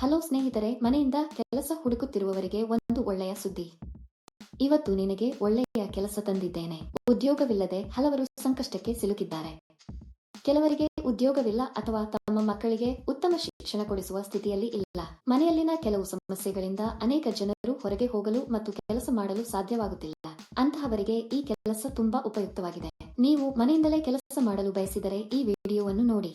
Hello ಸ್ನೇಹಿತರೆ, ಮನೆಯಿಂದ ಕೆಲಸ ಹುಡುಕುತ್ತಿರುವವರಿಗೆ ಒಂದು ಒಳ್ಳೆಯ ಸುದ್ದಿ. ಇವತ್ತು ನಿನಗೆ ಒಳ್ಳೆಯ ಕೆಲಸ ತಂದಿದ್ದೇನೆ. ಉದ್ಯೋಗವಿಲ್ಲದೆ ಹಲವರು ಸಂಕಷ್ಟಕ್ಕೆ ಸಿಲುಕಿದ್ದಾರೆ. ಕೆಲವರಿಗೆ ಉದ್ಯೋಗವಿಲ್ಲ ಅಥವಾ ತಮ್ಮ ಮಕ್ಕಳಿಗೆ ಉತ್ತಮ ಶಿಕ್ಷಣ ಕೊಡಿಸುವ ಸ್ಥಿತಿಯಲ್ಲಿ ಇಲ್ಲ. ಮನೆಯಲ್ಲಿನ ಕೆಲವು ಸಮಸ್ಯೆಗಳಿಂದ ಅನೇಕ ಜನರು ಹೊರಗೆ ಹೋಗಲು ಮತ್ತು ಕೆಲಸ ಮಾಡಲು ಸಾಧ್ಯವಾಗುತ್ತಿಲ್ಲ. ಅಂತಹವರಿಗೆ ಈ ಕೆಲಸ ತುಂಬಾ ಉಪಯುಕ್ತವಾಗಿದೆ. ನೀವು ಮನೆಯಿಂದಲೇ ಕೆಲಸ ಮಾಡಲು ಬಯಸಿದರೆ ಈ ವಿಡಿಯೋವನ್ನು ನೋಡಿ.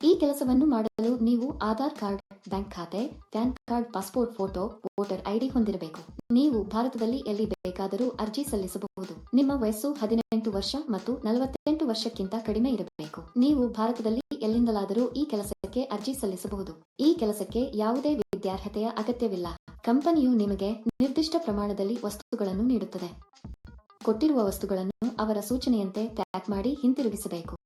ಈ ಕೆಲಸವನ್ನು ಮಾಡಲು ನೀವು ಆಧಾರ್ ಕಾರ್ಡ್, ಬ್ಯಾಂಕ್ ಖಾತೆ, PAN card, passport photo, voter ID ಹೊಂದಿರಬೇಕು. ನೀವು ಭಾರತದಲ್ಲಿ ಎಲ್ಲಿ ಬೇಕಾದರೂ ಅರ್ಜಿ ಸಲ್ಲಿಸಬಹುದು. ನಿಮ್ಮ ವಯಸ್ಸು ಹದಿನೆಂಟು ವರ್ಷ ಮತ್ತು ನಲವತ್ತೆಂಟು ವರ್ಷಕ್ಕಿಂತ ಕಡಿಮೆ ಇರಬೇಕು. ನೀವು ಭಾರತದಲ್ಲಿ ಎಲ್ಲಿಂದಲಾದರೂ ಈ ಕೆಲಸಕ್ಕೆ ಅರ್ಜಿ ಸಲ್ಲಿಸಬಹುದು. ಈ ಕೆಲಸಕ್ಕೆ ಯಾವುದೇ ವಿದ್ಯಾರ್ಹತೆಯ ಅಗತ್ಯವಿಲ್ಲ. ಕಂಪನಿಯು ನಿಮಗೆ ನಿರ್ದಿಷ್ಟ ಪ್ರಮಾಣದಲ್ಲಿ ವಸ್ತುಗಳನ್ನು ನೀಡುತ್ತದೆ. ಕೊಟ್ಟಿರುವ ವಸ್ತುಗಳನ್ನು ಅವರ ಸೂಚನೆಯಂತೆ ಪ್ಯಾಕ್ ಮಾಡಿ ಹಿಂತಿರುಗಿಸಬೇಕು.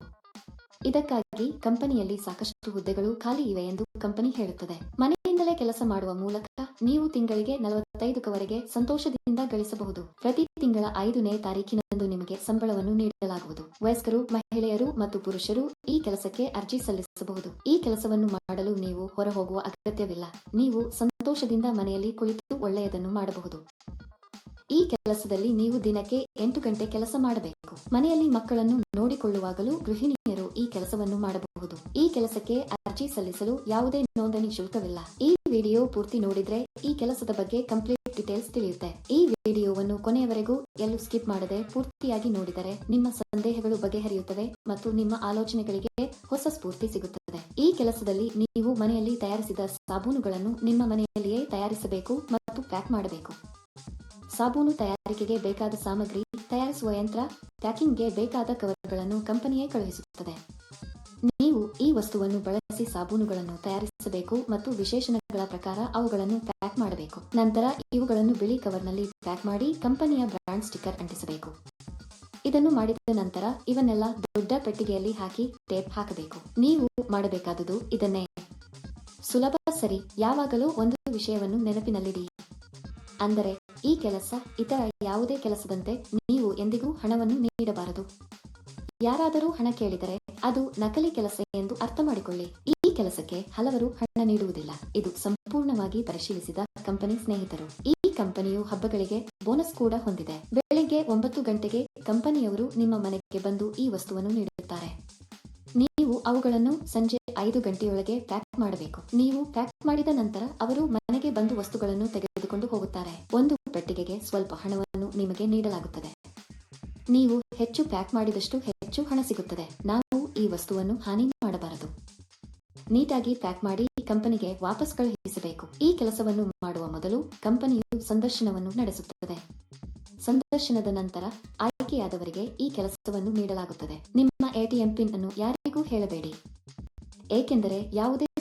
ಇದಕ್ಕಾಗಿ ಕಂಪನಿಯಲ್ಲಿ ಸಾಕಷ್ಟು ಹುದ್ದೆಗಳು ಖಾಲಿ ಇವೆ ಎಂದು ಕಂಪನಿ ಹೇಳುತ್ತದೆ. ಮನೆಯಿಂದಲೇ ಕೆಲಸ ಮಾಡುವ ಮೂಲಕ ನೀವು ತಿಂಗಳಿಗೆ ನಲವತ್ತೈದಕವರೆಗೆ ಸಂತೋಷದಿಂದ ಗಳಿಸಬಹುದು. ಪ್ರತಿ ತಿಂಗಳ ಐದನೇ ತಾರೀಕಿನಂದು ನಿಮಗೆ ಸಂಬಳವನ್ನು ನೀಡಲಾಗುವುದು. ವಯಸ್ಕರು, ಮಹಿಳೆಯರು ಮತ್ತು ಪುರುಷರು ಈ ಕೆಲಸಕ್ಕೆ ಅರ್ಜಿ ಸಲ್ಲಿಸಬಹುದು. ಈ ಕೆಲಸವನ್ನು ಮಾಡಲು ನೀವು ಹೊರಹೋಗುವ ಅಗತ್ಯವಿಲ್ಲ. ನೀವು ಸಂತೋಷದಿಂದ ಮನೆಯಲ್ಲಿ ಕುಳಿತು ಒಳ್ಳೆಯದನ್ನು ಮಾಡಬಹುದು. ಈ ಕೆಲಸದಲ್ಲಿ ನೀವು ದಿನಕ್ಕೆ ಎಂಟು ಗಂಟೆ ಕೆಲಸ ಮಾಡಬೇಕು. ಮನೆಯಲ್ಲಿ ಮಕ್ಕಳನ್ನು ನೋಡಿಕೊಳ್ಳುವಾಗಲೂ ಗೃಹಿಣಿಯರು ಈ ಕೆಲಸವನ್ನು ಮಾಡಬಹುದು. ಈ ಕೆಲಸಕ್ಕೆ ಅರ್ಜಿ ಸಲ್ಲಿಸಲು ಯಾವುದೇ ನೋಂದಣಿ ಶುಲ್ಕವಿಲ್ಲ. ಈ ವಿಡಿಯೋ ಪೂರ್ತಿ ನೋಡಿದ್ರೆ ಈ ಕೆಲಸದ ಬಗ್ಗೆ ಕಂಪ್ಲೀಟ್ ಡೀಟೇಲ್ಸ್ ತಿಳಿಯುತ್ತೆ. ಈ ವಿಡಿಯೋವನ್ನು ಕೊನೆಯವರೆಗೂ ಎಲ್ಲೂ ಸ್ಕಿಪ್ ಮಾಡದೆ ಪೂರ್ತಿಯಾಗಿ ನೋಡಿದರೆ ನಿಮ್ಮ ಸಂದೇಹಗಳು ಬಗೆಹರಿಯುತ್ತವೆ ಮತ್ತು ನಿಮ್ಮ ಆಲೋಚನೆಗಳಿಗೆ ಹೊಸ ಸ್ಫೂರ್ತಿ ಸಿಗುತ್ತದೆ. ಈ ಕೆಲಸದಲ್ಲಿ ನೀವು ಮನೆಯಲ್ಲಿ ತಯಾರಿಸಿದ ಸಾಬೂನುಗಳನ್ನು ನಿಮ್ಮ ಮನೆಯಲ್ಲಿಯೇ ತಯಾರಿಸಬೇಕು ಮತ್ತು ಪ್ಯಾಕ್ ಮಾಡಬೇಕು. ಸಾಬೂನು ತಯಾರಿಕೆಗೆ ಬೇಕಾದ ಸಾಮಗ್ರಿ ತಯಾರಿಸುವ ಯಂತ್ರ ಪ್ಯಾಕಿಂಗ್ಗೆ ಬೇಕಾದ ಕವರ್ಗಳನ್ನು ಕಂಪನಿಯೇ ಕಳುಹಿಸುತ್ತದೆ. ನೀವು ಈ ವಸ್ತುವನ್ನು ಬಳಸಿ ಸಾಬೂನುಗಳನ್ನು ತಯಾರಿಸಬೇಕು ಮತ್ತು ವಿಶೇಷಣಗಳ ಪ್ರಕಾರ ಅವುಗಳನ್ನು ಪ್ಯಾಕ್ ಮಾಡಬೇಕು. ನಂತರ ಇವುಗಳನ್ನು ಬಿಳಿ ಕವರ್ನಲ್ಲಿ ಪ್ಯಾಕ್ ಮಾಡಿ ಕಂಪನಿಯ ಬ್ರಾಂಡ್ ಸ್ಟಿಕ್ಕರ್ ಅಂಟಿಸಬೇಕು. ಇದನ್ನು ಮಾಡಿದ ನಂತರ ಇವನ್ನೆಲ್ಲ ದೊಡ್ಡ ಪೆಟ್ಟಿಗೆಯಲ್ಲಿ ಹಾಕಿ ಟೇಪ್ ಹಾಕಬೇಕು. ನೀವು ಮಾಡಬೇಕಾದುದು ಇದನ್ನೇ. ಸುಲಭ ಸರಿ, ಯಾವಾಗಲೂ ಒಂದು ವಿಷಯವನ್ನು ನೆನಪಿನಲ್ಲಿಡಿ. ಅಂದರೆ ಈ ಕೆಲಸ ಇತರ ಯಾವುದೇ ಕೆಲಸದಂತೆ ನೀವು ಎಂದಿಗೂ ಹಣವನ್ನು ನೀಡಬಾರದು. ಯಾರಾದರೂ ಹಣ ಕೇಳಿದರೆ ಅದು ನಕಲಿ ಕೆಲಸ ಎಂದು ಅರ್ಥ ಮಾಡಿಕೊಳ್ಳಿ. ಈ ಕೆಲಸಕ್ಕೆ ಹಲವರು ಹಣ ನೀಡುವುದಿಲ್ಲ. ಇದು ಸಂಪೂರ್ಣವಾಗಿ ಪರಿಶೀಲಿಸಿದ ಕಂಪನಿ ಸ್ನೇಹಿತರು. ಈ ಕಂಪನಿಯು ಹಬ್ಬಗಳಿಗೆ ಬೋನಸ್ ಕೂಡ ಹೊಂದಿದೆ. ಬೆಳಿಗ್ಗೆ ಒಂಬತ್ತು ಗಂಟೆಗೆ ಕಂಪನಿಯವರು ನಿಮ್ಮ ಮನೆಗೆ ಬಂದು ಈ ವಸ್ತುವನ್ನು ನೀಡುತ್ತಾರೆ. ನೀವು ಅವುಗಳನ್ನು ಸಂಜೆ ಐದು ಗಂಟೆಯೊಳಗೆ ಪ್ಯಾಕ್ ಮಾಡಬೇಕು. ನೀವು ಪ್ಯಾಕ್ ಮಾಡಿದ ನಂತರ ಅವರು ಮನೆಗೆ ಬಂದು ವಸ್ತುಗಳನ್ನು ತೆಗೆದುಕೊಂಡು ಹೋಗುತ್ತಾರೆ. ಒಂದು ಪೆಟ್ಟಿಗೆಗೆ ಸ್ವಲ್ಪ ಹಣವನ್ನು ನಿಮಗೆ ನೀಡಲಾಗುತ್ತದೆ. ನೀವು ಹೆಚ್ಚು ಪ್ಯಾಕ್ ಮಾಡಿದಷ್ಟು ಹೆಚ್ಚು ಹಣ ಸಿಗುತ್ತದೆ. ನಾವು ಈ ವಸ್ತುವನ್ನು ಹಾನಿ ಮಾಡಬಾರದು. ನೀಟಾಗಿ ಪ್ಯಾಕ್ ಮಾಡಿ ಕಂಪನಿಗೆ ವಾಪಸ್ ಕಳುಹಿಸಬೇಕು. ಈ ಕೆಲಸವನ್ನು ಮಾಡುವ ಮೊದಲು ಕಂಪನಿಯು ಸಂದರ್ಶನವನ್ನು ನಡೆಸುತ್ತದೆ. ಸಂದರ್ಶನದ ನಂತರ ಆಯ್ಕೆಯಾದವರಿಗೆ ಈ ಕೆಲಸವನ್ನು ನೀಡಲಾಗುತ್ತದೆ. ನಿಮ್ಮ ಎಟಿಎಂ ಪಿನ್ ಅನ್ನು ಯಾರಿಗೂ ಹೇಳಬೇಡಿ. ಏಕೆಂದರೆ ಯಾವುದೇ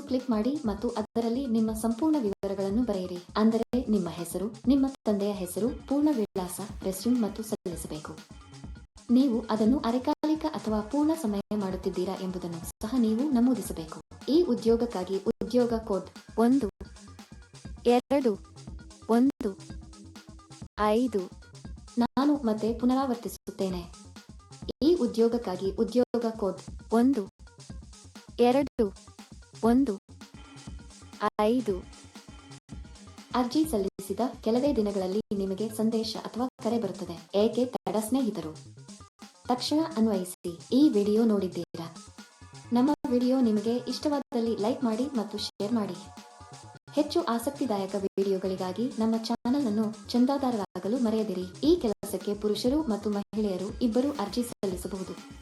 ಕ್ಲಿಕ್ ಮಾಡಿ ಮತ್ತು ಅದರಲ್ಲಿ ನಿಮ್ಮ ಸಂಪೂರ್ಣ ವಿವರಗಳನ್ನು ಬರೆಯಿರಿ. ಅಂದರೆ ನಿಮ್ಮ ಹೆಸರು, ನಿಮ್ಮ ತಂದೆಯ ಹೆಸರು, ಪೂರ್ಣ ವಿಳಾಸ, ರೆಸ್ಯೂಮ್ ಮತ್ತು ಸಲ್ಲಿಸಬೇಕು. ನೀವು ಅದನ್ನು ಅರೆಕಾಲಿಕ ಅಥವಾ ಪೂರ್ಣ ಸಮಯ ಮಾಡುತ್ತಿದ್ದೀರಾ ಎಂಬುದನ್ನು ಸಹ ನೀವು ನಮೂದಿಸಬೇಕು. ಈ ಉದ್ಯೋಗಕ್ಕಾಗಿ ಉದ್ಯೋಗ ಕೋಡ್ ಒಂದು, ಎರಡು, ಒಂದು, ಐದು, ನಾನು ಮತ್ತೆ ಪುನರಾವರ್ತಿಸುತ್ತೇನೆ. ಈ ಉದ್ಯೋಗಕ್ಕಾಗಿ ಉದ್ಯೋಗ ಕೋಡ್ ಒಂದು, ಎರಡು ಒಂದು, ಐದು. ಅರ್ಜಿ ಸಲ್ಲಿಸಿದ ಕೆಲವೇ ದಿನಗಳಲ್ಲಿ ನಿಮಗೆ ಸಂದೇಶ ಅಥವಾ ಕರೆ ಬರುತ್ತದೆ. ಏಕೆ ತಡ ಸ್ನೇಹಿತರು? ತಕ್ಷಣ ಅನ್ವಯಿಸಿ. ಈ ವಿಡಿಯೋ ನೋಡಿದ್ದೀರಾ? ನಮ್ಮ ವಿಡಿಯೋ ನಿಮಗೆ ಇಷ್ಟವಾದಲ್ಲಿ ಲೈಕ್ ಮಾಡಿ ಮತ್ತು ಶೇರ್ ಮಾಡಿ. ಹೆಚ್ಚು ಆಸಕ್ತಿದಾಯಕ ವಿಡಿಯೋಗಳಿಗಾಗಿ ನಮ್ಮ ಚಾನೆಲ್ ಅನ್ನು ಚಂದಾದಾರರಾಗಲು ಮರೆಯದಿರಿ. ಈ ಕೆಲಸಕ್ಕೆ ಪುರುಷರು ಮತ್ತು ಮಹಿಳೆಯರು ಇಬ್ಬರೂ ಅರ್ಜಿ ಸಲ್ಲಿಸಬಹುದು.